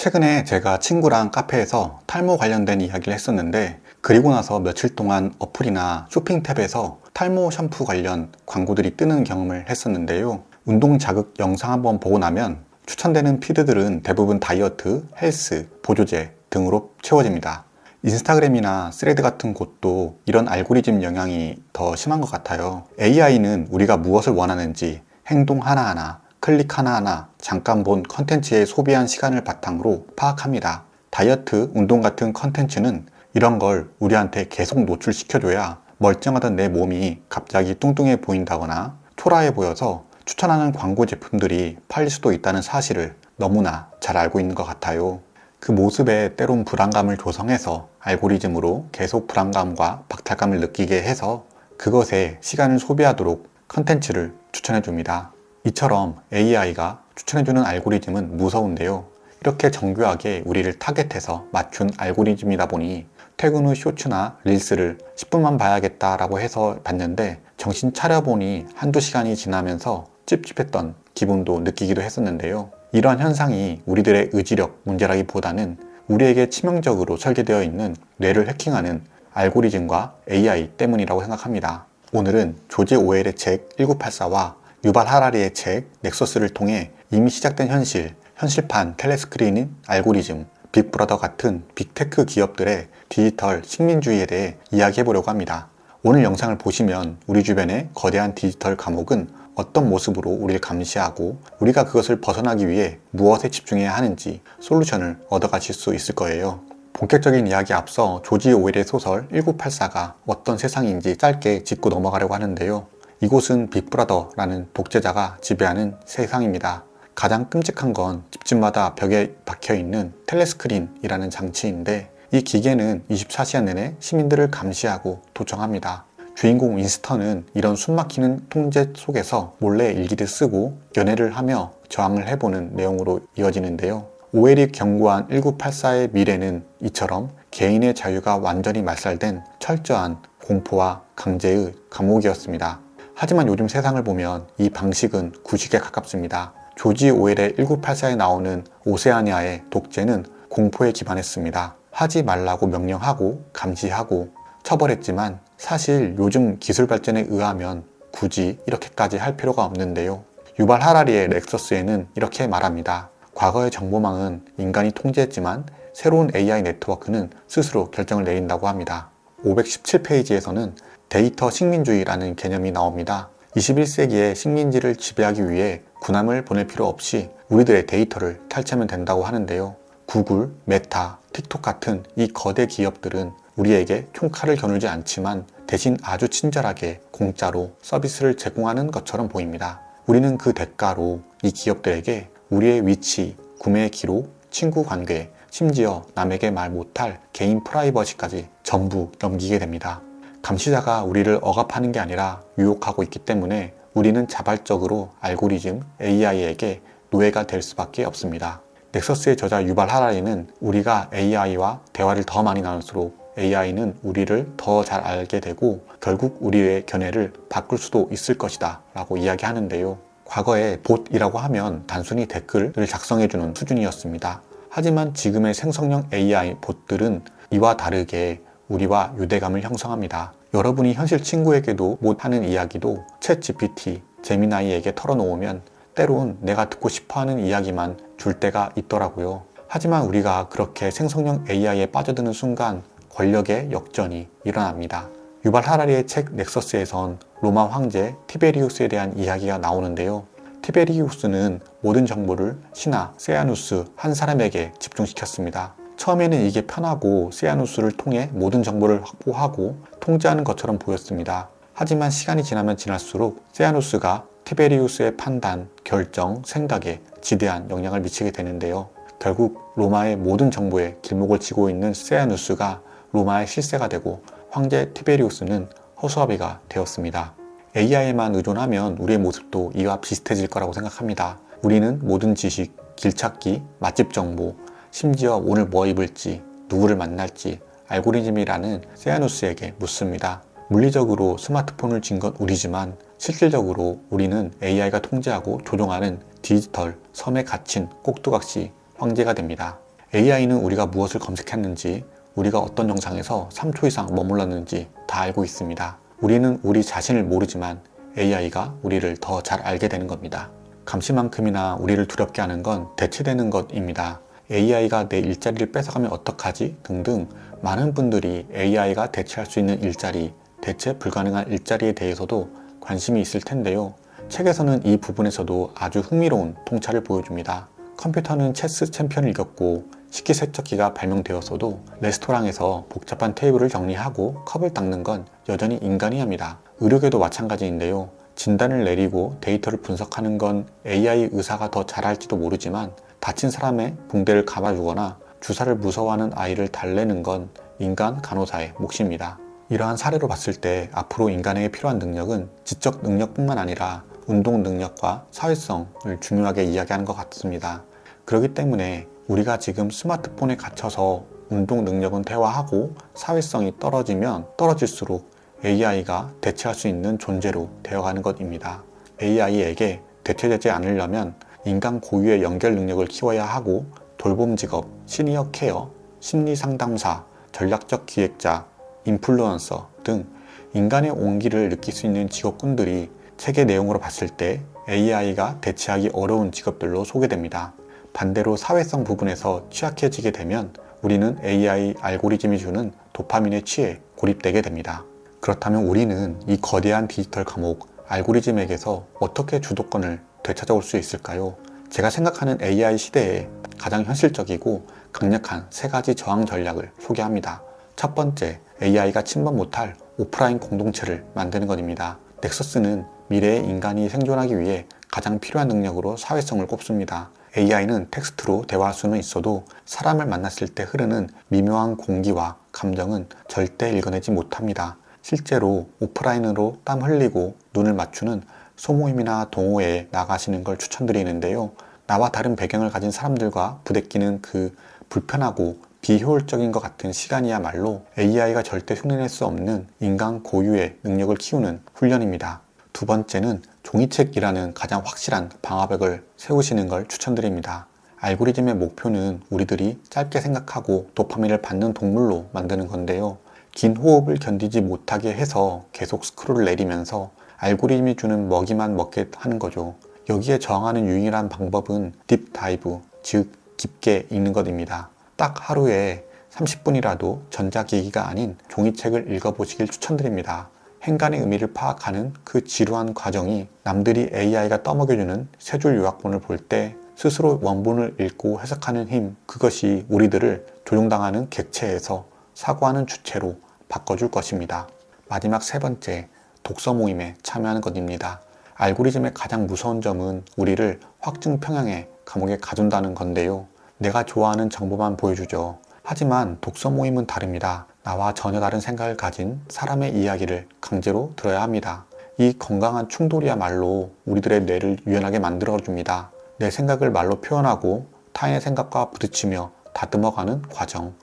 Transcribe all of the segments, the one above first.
최근에 제가 친구랑 카페에서 탈모 관련된 이야기를 했었는데 그리고 나서 며칠 동안 어플이나 쇼핑 탭에서 탈모 샴푸 관련 광고들이 뜨는 경험을 했었는데요. 운동 자극 영상 한번 보고 나면 추천되는 피드들은 대부분 다이어트, 헬스, 보조제 등으로 채워집니다. 인스타그램이나 스레드 같은 곳도 이런 알고리즘 영향이 더 심한 것 같아요. AI는 우리가 무엇을 원하는지 행동 하나하나, 클릭 하나하나 잠깐 본 컨텐츠에 소비한 시간을 바탕으로 파악합니다. 다이어트, 운동 같은 컨텐츠는 이런 걸 우리한테 계속 노출시켜줘야 멀쩡하던 내 몸이 갑자기 뚱뚱해 보인다거나 초라해 보여서 추천하는 광고 제품들이 팔릴 수도 있다는 사실을 너무나 잘 알고 있는 것 같아요. 그 모습에 때론 불안감을 조성해서 알고리즘으로 계속 불안감과 박탈감을 느끼게 해서 그것에 시간을 소비하도록 컨텐츠를 추천해 줍니다. 이처럼 AI가 추천해주는 알고리즘은 무서운데요. 이렇게 정교하게 우리를 타겟해서 맞춘 알고리즘이다 보니 퇴근 후 쇼츠나 릴스를 10분만 봐야겠다라고 해서 봤는데 정신 차려보니 한두 시간이 지나면서 찝찝했던 기분도 느끼기도 했었는데요. 이러한 현상이 우리들의 의지력 문제라기보다는 우리에게 치명적으로 설계되어 있는 뇌를 해킹하는 알고리즘과 AI 때문이라고 생각합니다. 오늘은 조지 오웰의 책 1984와 유발 하라리의 책 넥서스를 통해 이미 시작된 현실, 현실판 텔레스크린인 알고리즘, 빅브라더 같은 빅테크 기업들의 디지털 식민주의에 대해 이야기해 보려고 합니다. 오늘 영상을 보시면 우리 주변의 거대한 디지털 감옥은 어떤 모습으로 우리를 감시하고 우리가 그것을 벗어나기 위해 무엇에 집중해야 하는지 솔루션을 얻어가실 수 있을 거예요. 본격적인 이야기 앞서 조지 오웰의 소설 1984가 어떤 세상인지 짧게 짚고 넘어가려고 하는데요. 이곳은 빅브라더라는 독재자가 지배하는 세상입니다. 가장 끔찍한 건 집집마다 벽에 박혀 있는 텔레스크린이라는 장치인데 이 기계는 24시간 내내 시민들을 감시하고 도청합니다. 주인공 윈스턴은 이런 숨막히는 통제 속에서 몰래 일기를 쓰고 연애를 하며 저항을 해보는 내용으로 이어지는데요. 오웰이 경고한 1984의 미래는 이처럼 개인의 자유가 완전히 말살된 철저한 공포와 강제의 감옥이었습니다. 하지만 요즘 세상을 보면 이 방식은 구식에 가깝습니다. 조지 오웰의 1984에 나오는 오세아니아의 독재는 공포에 기반했습니다. 하지 말라고 명령하고 감시하고 처벌했지만 사실 요즘 기술 발전에 의하면 굳이 이렇게까지 할 필요가 없는데요. 유발 하라리의 렉서스에는 이렇게 말합니다. 과거의 정보망은 인간이 통제했지만 새로운 AI 네트워크는 스스로 결정을 내린다고 합니다. 517페이지에서는 데이터 식민주의라는 개념이 나옵니다. 21세기의 식민지를 지배하기 위해 군함을 보낼 필요 없이 우리들의 데이터를 탈취하면 된다고 하는데요. 구글, 메타, 틱톡 같은 이 거대 기업들은 우리에게 총칼을 겨누지 않지만 대신 아주 친절하게 공짜로 서비스를 제공하는 것처럼 보입니다. 우리는 그 대가로 이 기업들에게 우리의 위치, 구매 기록, 친구 관계, 심지어 남에게 말 못할 개인 프라이버시까지 전부 넘기게 됩니다. 감시자가 우리를 억압하는 게 아니라 유혹하고 있기 때문에 우리는 자발적으로 알고리즘 AI에게 노예가 될 수밖에 없습니다. 넥서스의 저자 유발 하라리는 우리가 AI와 대화를 더 많이 나눌수록 AI는 우리를 더 잘 알게 되고 결국 우리의 견해를 바꿀 수도 있을 것이다 라고 이야기하는데요. 과거에 봇이라고 하면 단순히 댓글을 작성해주는 수준이었습니다. 하지만 지금의 생성형 AI 봇들은 이와 다르게 우리와 유대감을 형성합니다. 여러분이 현실 친구에게도 못하는 이야기도 챗 GPT, 제미나이에게 털어놓으면 때론 내가 듣고 싶어 하는 이야기만 줄 때가 있더라고요. 하지만 우리가 그렇게 생성형 AI에 빠져드는 순간 권력의 역전이 일어납니다. 유발 하라리의 책 넥서스에선 로마 황제 티베리우스에 대한 이야기가 나오는데요. 티베리우스는 모든 정보를 신하 세아누스 한 사람에게 집중시켰습니다. 처음에는 이게 편하고 세아누스를 통해 모든 정보를 확보하고 통제하는 것처럼 보였습니다. 하지만 시간이 지나면 지날수록 세아누스가 티베리우스의 판단, 결정, 생각에 지대한 영향을 미치게 되는데요. 결국 로마의 모든 정보에 길목을 치고 있는 세아누스가 로마의 실세가 되고 황제 티베리우스는 허수아비가 되었습니다. AI에만 의존하면 우리의 모습도 이와 비슷해질 거라고 생각합니다. 우리는 모든 지식, 길찾기, 맛집 정보, 심지어 오늘 뭐 입을지, 누구를 만날지 알고리즘이라는 세아누스에게 묻습니다. 물리적으로 스마트폰을 쥔 건 우리지만 실질적으로 우리는 AI가 통제하고 조종하는 디지털 섬에 갇힌 꼭두각시 황제가 됩니다. AI는 우리가 무엇을 검색했는지, 우리가 어떤 영상에서 3초 이상 머물렀는지 다 알고 있습니다. 우리는 우리 자신을 모르지만 AI가 우리를 더 잘 알게 되는 겁니다. 감시만큼이나 우리를 두렵게 하는 건 대체되는 것입니다. AI가 내 일자리를 뺏어가면 어떡하지? 등등 많은 분들이 AI가 대체할 수 있는 일자리, 대체 불가능한 일자리에 대해서도 관심이 있을 텐데요. 책에서는 이 부분에서도 아주 흥미로운 통찰을 보여줍니다. 컴퓨터는 체스 챔피언을 이겼고 식기세척기가 발명되었어도 레스토랑에서 복잡한 테이블을 정리하고 컵을 닦는 건 여전히 인간이 합니다. 의료계도 마찬가지인데요. 진단을 내리고 데이터를 분석하는 건 AI 의사가 더 잘할지도 모르지만 다친 사람의 붕대를 감아주거나 주사를 무서워하는 아이를 달래는 건 인간 간호사의 몫입니다. 이러한 사례로 봤을 때 앞으로 인간에게 필요한 능력은 지적 능력뿐만 아니라 운동 능력과 사회성을 중요하게 이야기하는 것 같습니다. 그렇기 때문에 우리가 지금 스마트폰에 갇혀서 운동 능력은 퇴화하고 사회성이 떨어지면 떨어질수록 AI가 대체할 수 있는 존재로 되어가는 것입니다. AI에게 대체되지 않으려면 인간 고유의 연결 능력을 키워야 하고 돌봄 직업, 시니어 케어, 심리 상담사, 전략적 기획자, 인플루언서 등 인간의 온기를 느낄 수 있는 직업군들이 책의 내용으로 봤을 때 AI가 대체하기 어려운 직업들로 소개됩니다. 반대로 사회성 부분에서 취약해지게 되면 우리는 AI 알고리즘이 주는 도파민에 취해 고립되게 됩니다. 그렇다면 우리는 이 거대한 디지털 감옥 알고리즘에게서 어떻게 주도권을 되찾아올 수 있을까요? 제가 생각하는 AI 시대에 가장 현실적이고 강력한 세 가지 저항 전략을 소개합니다. 첫 번째, AI가 침범 못할 오프라인 공동체를 만드는 것입니다. 넥서스는 미래의 인간이 생존하기 위해 가장 필요한 능력으로 사회성을 꼽습니다. AI는 텍스트로 대화할 수는 있어도 사람을 만났을 때 흐르는 미묘한 공기와 감정은 절대 읽어내지 못합니다. 실제로 오프라인으로 땀 흘리고 눈을 맞추는 소모임이나 동호회에 나가시는 걸 추천드리는데요. 나와 다른 배경을 가진 사람들과 부대끼는 그 불편하고 비효율적인 것 같은 시간이야말로 AI가 절대 흉내낼 수 없는 인간 고유의 능력을 키우는 훈련입니다. 두 번째는 종이책이라는 가장 확실한 방화벽을 세우시는 걸 추천드립니다. 알고리즘의 목표는 우리들이 짧게 생각하고 도파민을 받는 동물로 만드는 건데요. 긴 호흡을 견디지 못하게 해서 계속 스크롤을 내리면서 알고리즘이 주는 먹이만 먹게 하는 거죠. 여기에 저항하는 유일한 방법은 딥다이브, 즉 깊게 읽는 것입니다. 딱 하루에 30분이라도 전자기기가 아닌 종이책을 읽어보시길 추천드립니다. 행간의 의미를 파악하는 그 지루한 과정이 남들이 AI가 떠먹여주는 세 줄 요약본을 볼 때 스스로 원본을 읽고 해석하는 힘, 그것이 우리들을 조종당하는 객체에서 사고하는 주체로 바꿔줄 것입니다. 마지막 세 번째, 독서 모임에 참여하는 것입니다. 알고리즘의 가장 무서운 점은 우리를 확증 평양의 감옥에 가둔다는 건데요. 내가 좋아하는 정보만 보여주죠. 하지만 독서 모임은 다릅니다. 나와 전혀 다른 생각을 가진 사람의 이야기를 강제로 들어야 합니다. 이 건강한 충돌이야말로 우리들의 뇌를 유연하게 만들어줍니다. 내 생각을 말로 표현하고 타인의 생각과 부딪히며 다듬어가는 과정.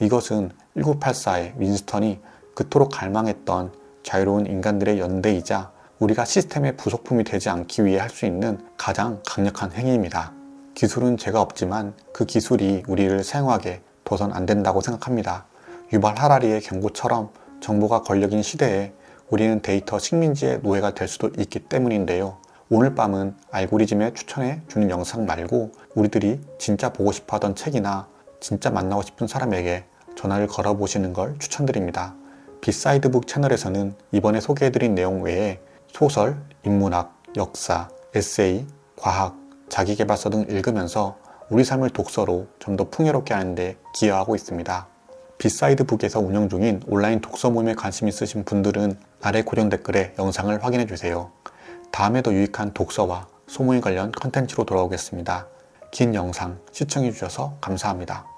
이것은 1984의 윈스턴이 그토록 갈망했던 자유로운 인간들의 연대이자 우리가 시스템의 부속품이 되지 않기 위해 할 수 있는 가장 강력한 행위입니다. 기술은 제가 없지만 그 기술이 우리를 사용하게 둬선 안 된다고 생각합니다. 유발 하라리의 경고처럼 정보가 권력인 시대에 우리는 데이터 식민지의 노예가 될 수도 있기 때문인데요. 오늘 밤은 알고리즘에 추천해 주는 영상 말고 우리들이 진짜 보고 싶어 하던 책이나 진짜 만나고 싶은 사람에게 전화를 걸어보시는 걸 추천드립니다. 비사이드북 채널에서는 이번에 소개해드린 내용 외에 소설, 인문학, 역사, 에세이, 과학, 자기개발서 등 읽으면서 우리 삶을 독서로 좀 더 풍요롭게 하는데 기여하고 있습니다. 비사이드 북에서 운영 중인 온라인 독서 모임에 관심 있으신 분들은 아래 고정 댓글에 영상을 확인해 주세요. 다음에도 유익한 독서와 소모임 관련 컨텐츠로 돌아오겠습니다. 긴 영상 시청해 주셔서 감사합니다.